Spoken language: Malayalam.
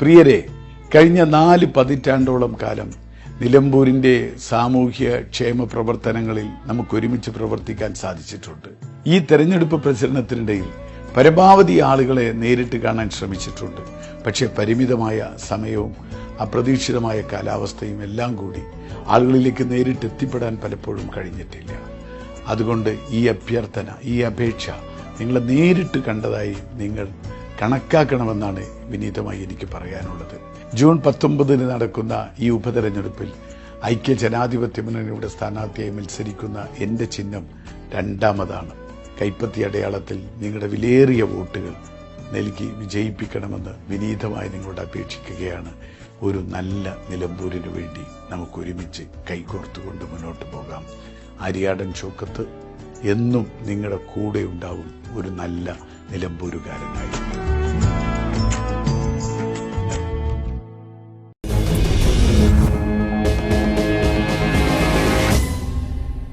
പ്രിയരെ കഴിഞ്ഞ നാല് പതിറ്റാണ്ടോളം കാലം നിലമ്പൂരിന്റെ സാമൂഹ്യ ക്ഷേമ പ്രവർത്തനങ്ങളിൽ നമുക്ക് ഒരുമിച്ച് പ്രവർത്തിക്കാൻ സാധിച്ചിട്ടുണ്ട്. ഈ തെരഞ്ഞെടുപ്പ് പ്രചരണത്തിനിടയിൽ പരമാവധി ആളുകളെ നേരിട്ട് കാണാൻ ശ്രമിച്ചിട്ടുണ്ട്. പക്ഷേ പരിമിതമായ സമയവും അപ്രതീക്ഷിതമായ കാലാവസ്ഥയും എല്ലാം കൂടി ആളുകളിലേക്ക് നേരിട്ട് എത്തിപ്പെടാൻ പലപ്പോഴും കഴിഞ്ഞിട്ടില്ല. അതുകൊണ്ട് ഈ അഭ്യർത്ഥന ഈ അപേക്ഷ നിങ്ങളെ നേരിട്ട് കണ്ടതായി നിങ്ങൾ കണക്കാക്കണമെന്നാണ് വിനീതമായി എനിക്ക് പറയാനുള്ളത്. ജൂൺ പത്തൊമ്പതിന് നടക്കുന്ന ഈ ഉപതെരഞ്ഞെടുപ്പിൽ ഐക്യ ജനാധിപത്യ മുന്നണിയുടെ സ്ഥാനാർത്ഥിയായി മത്സരിക്കുന്ന എന്റെ ചിഹ്നം രണ്ടാമതാണ്. കൈപ്പത്തി അടയാളത്തിൽ നിങ്ങളുടെ വിലയേറിയ വോട്ടുകൾ നൽകി വിജയിപ്പിക്കണമെന്ന് വിനീതമായി നിങ്ങളോട് അപേക്ഷിക്കുകയാണ്. ഒരു നല്ല നിലമ്പൂരിനു വേണ്ടി നമുക്ക് ഒരുമിച്ച് കൈകോർത്തുകൊണ്ട് മുന്നോട്ട് പോകാം. അരിയാടൻ ചോക്കത്ത് എന്നും നിങ്ങളുടെ കൂടെ ഉണ്ടാവും ഒരു നല്ല നിലമ്പൂരുകാരനായി.